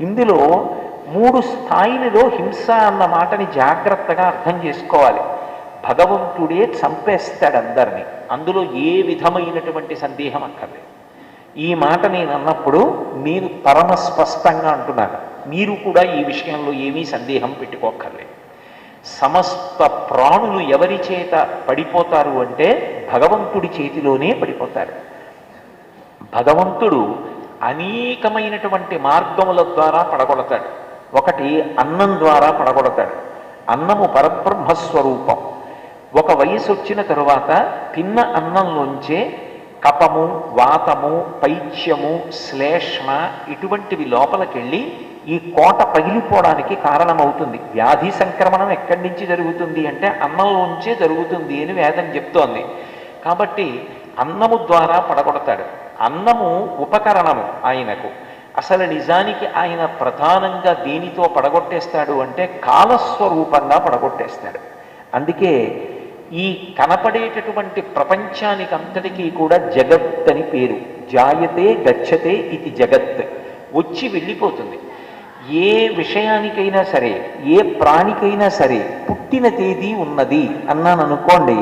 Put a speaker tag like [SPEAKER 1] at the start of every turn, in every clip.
[SPEAKER 1] ఇందులో మూడు స్థాయిలలో హింస అన్న మాటని జాగ్రత్తగా అర్థం చేసుకోవాలి. భగవంతుడే చంపేస్తాడు అందరినీ అందులో ఏ విధమైనటువంటి సందేహం అక్కర్లేదు. ఈ మాట నేను అన్నప్పుడు నేను పరమ స్పష్టంగా అంటున్నాను మీరు కూడా ఈ విషయంలో ఏమీ సందేహం పెట్టుకోక్కర్లేదు. సమస్త ప్రాణులు ఎవరి చేత పడిపోతారు అంటే భగవంతుడి చేతిలోనే పడిపోతారు. భగవంతుడు అనేకమైనటువంటి మార్గముల ద్వారా పడగొడతాడు. ఒకటి అన్నం ద్వారా పడగొడతాడు. అన్నము పరబ్రహ్మస్వరూపం. ఒక వయసు వచ్చిన తరువాత తిన్న అన్నంలోంచే కపము వాతము పైత్యము శ్లేష్మ ఇటువంటివి లోపలికెళ్ళి ఈ కోట పగిలిపోవడానికి కారణమవుతుంది. వ్యాధి సంక్రమణం ఎక్కడి నుంచి జరుగుతుంది అంటే అన్నంలోంచే జరుగుతుంది అని వేదం చెప్తోంది. కాబట్టి అన్నము ద్వారా పడగొడతాడు. అన్నము ఉపకరణము ఆయనకు. అసలు నిజానికి ఆయన ప్రధానంగా దేనితో పడగొట్టేస్తాడు అంటే కాలస్వరూపంగా పడగొట్టేస్తాడు. అందుకే ఈ కనపడేటటువంటి ప్రపంచానికి అంతటికీ కూడా జగత్ అని పేరు. జాయతే గచ్చతే ఇది జగత్. వచ్చి వెళ్ళిపోతుంది. ఏ విషయానికైనా సరే ఏ ప్రాణికైనా సరే పుట్టిన తేదీ ఉన్నది అన్నాను అనుకోండి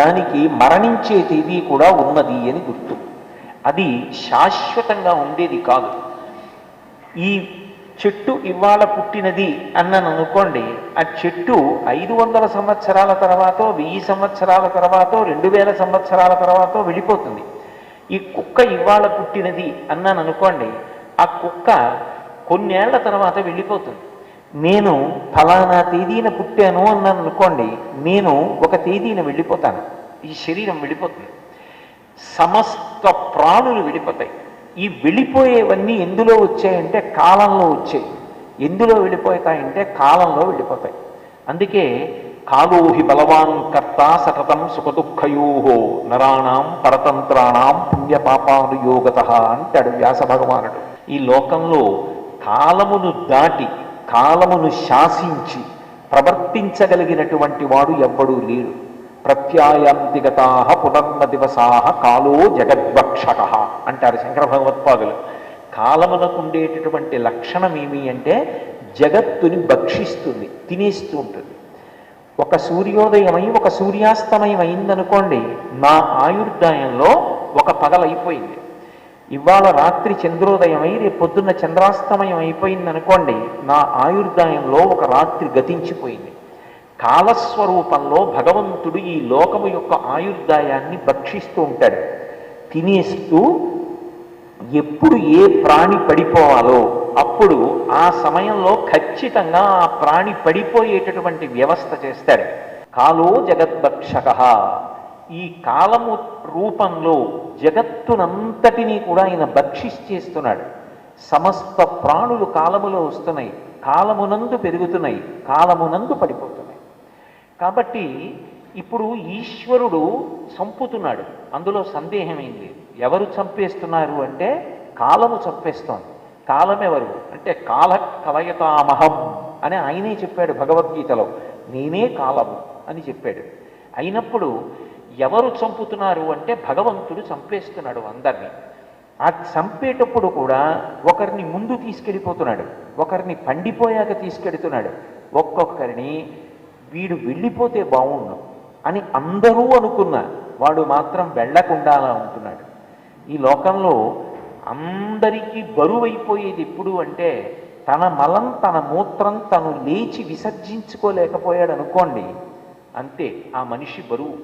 [SPEAKER 1] దానికి మరణించే తేదీ కూడా ఉన్నది అని గుర్తు. అది శాశ్వతంగా ఉండేది కాదు. ఈ చెట్టు ఇవాళ పుట్టినది అన్నాను అనుకోండి ఆ చెట్టు ఐదు వందల సంవత్సరాల తర్వాత వెయ్యి సంవత్సరాల తర్వాత రెండు వేల సంవత్సరాల తర్వాత వెళ్ళిపోతుంది. ఈ కుక్క ఇవాళ పుట్టినది అన్నాను అనుకోండి ఆ కుక్క కొన్నేళ్ళ తర్వాత వెళ్ళిపోతుంది. నేను ఫలానా తేదీన పుట్టాను అన్నాను అనుకోండి నేను ఒక తేదీన వెళ్ళిపోతాను. ఈ శరీరం వెళ్ళిపోతుంది. సమస్త ప్రాణులు విడిపోతాయి. ఈ వెళ్ళిపోయేవన్నీ ఎందులో వచ్చాయంటే కాలంలో వచ్చాయి. ఎందులో వెళ్ళిపోతాయంటే కాలంలో వెళ్ళిపోతాయి అందుకే కాలోహి బలవాన్ కర్త సతతం సుఖదుఃఖయోహో నరాణం పరతంత్రాణం పుణ్యపాపానుయోగత అంటాడు వ్యాస భగవానుడు ఈ లోకంలో కాలమును దాటి కాలమును శాసించి ప్రవర్తించగలిగినటువంటి వాడు ఎవ్వడూ లేడు. ప్రత్యాయాంతిగతా పునర్మ దివసా కాలో జగద్వక్షక అంటారు శంకర భగవత్పాదులు. కాలమునకు ఉండేటటువంటి లక్షణం ఏమి అంటే జగత్తుని భక్షిస్తుంది తినేస్తూ ఉంటుంది. ఒక సూర్యోదయమై ఒక సూర్యాస్తమయం అయిందనుకోండి నా ఆయుర్దాయంలో ఒక పగలైపోయింది. ఇవాళ రాత్రి చంద్రోదయమై రేపు పొద్దున్న చంద్రాస్తమయం అయిపోయిందనుకోండి నా ఆయుర్దాయంలో ఒక రాత్రి గతించిపోయింది. కాలస్వరూపంలో భగవంతుడు ఈ లోకము యొక్క ఆయుర్దాయాన్ని భక్షిస్తూ ఉంటాడు. తినేస్తూ ఎప్పుడు ఏ ప్రాణి పడిపోవాలో అప్పుడు ఆ సమయంలో ఖచ్చితంగా ఆ ప్రాణి పడిపోయేటటువంటి వ్యవస్థ చేస్తాడు. కాలో జగద్భక్షక. ఈ కాలము రూపంలో జగత్తునంతటినీ కూడా ఆయన భక్షిస్తేస్తున్నాడు. సమస్త ప్రాణులు కాలములో వస్తున్నాయి. కాలమునందు పెరుగుతున్నాయి. కాలమునందు పడిపో కాబట్టి ఇప్పుడు ఈశ్వరుడు చంపుతున్నాడు. అందులో సందేహమేం లేదు. ఎవరు చంపేస్తున్నారు అంటే కాలము చంపేస్తోంది. కాలం ఎవరు? అంటే కాల కలయతామహం అని ఆయనే చెప్పాడు భగవద్గీతలో. నేనే కాలము అని చెప్పాడు. అయినప్పుడు ఎవరు చంపుతున్నారు అంటే భగవంతుడు చంపేస్తున్నాడు అందరినీ. ఆ చంపేటప్పుడు కూడా ఒకరిని ముందు తీసుకెళ్ళిపోతున్నాడు. ఒకరిని పండిపోయాక తీసుకెడుతున్నాడు. ఒక్కొక్కరిని వీడు వెళ్ళిపోతే బాగుండు అని అందరూ అనుకున్న వాడు మాత్రం వెళ్ళకుండా అలా ఉంటున్నాడు. ఈ లోకంలో అందరికీ బరువైపోయేది ఎప్పుడు అంటే తన మలం తన మూత్రం తను లేచి విసర్జించుకోలేకపోయాడు అనుకోండి అంతే ఆ మనిషి బరువు.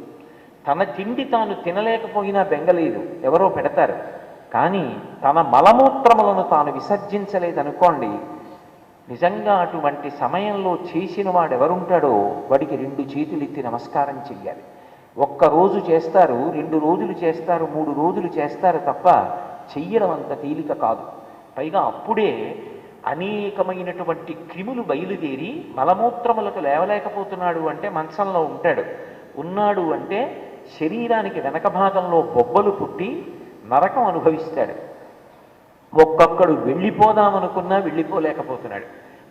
[SPEAKER 1] తన తిండి తాను తినలేకపోయినా బెంగలేదు ఎవరో పెడతారు. కానీ తన మలమూత్రములను తాను విసర్జించలేదనుకోండి నిజంగా అటువంటి సమయంలో చేసిన వాడు ఎవరుంటాడో వాడికి రెండు చేతులు ఎత్తి నమస్కారం చెయ్యాలి. ఒక్క రోజు చేస్తారు రెండు రోజులు చేస్తారు మూడు రోజులు చేస్తారు తప్ప చెయ్యడం అంత తేలిక కాదు. పైగా అప్పుడే అనేకమైనటువంటి క్రిములు బయలుదేరి మలమూత్రములకు లేవలేకపోతున్నాడు అంటే మంచంలో ఉంటాడు. ఉన్నాడు అంటే శరీరానికి వెనక భాగంలో బొబ్బలు పుట్టి నరకం అనుభవిస్తాడు. ఒక్కొక్కడు వెళ్ళిపోదామనుకున్నా వెళ్ళిపోలేకపోతున్నాడు.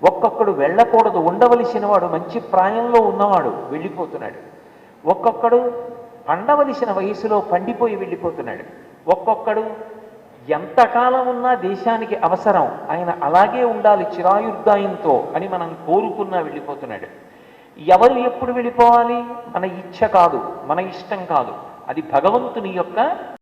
[SPEAKER 1] ఒక్కొక్కడు వెళ్ళకూడదు ఉండవలసిన వాడు మంచి ప్రాయంలో ఉన్నవాడు వెళ్ళిపోతున్నాడు. ఒక్కొక్కడు పండవలసిన వయసులో పండిపోయి వెళ్ళిపోతున్నాడు. ఒక్కొక్కడు ఎంతకాలం ఉన్నా దేశానికి అవసరం ఆయన అలాగే ఉండాలి చిరాయుర్దాయంతో అని మనం కోరుకున్నా వెళ్ళిపోతున్నాడు. ఎవరు ఎప్పుడు వెళ్ళిపోవాలి? మన ఇచ్ఛ కాదు మన ఇష్టం కాదు. అది భగవంతుని యొక్క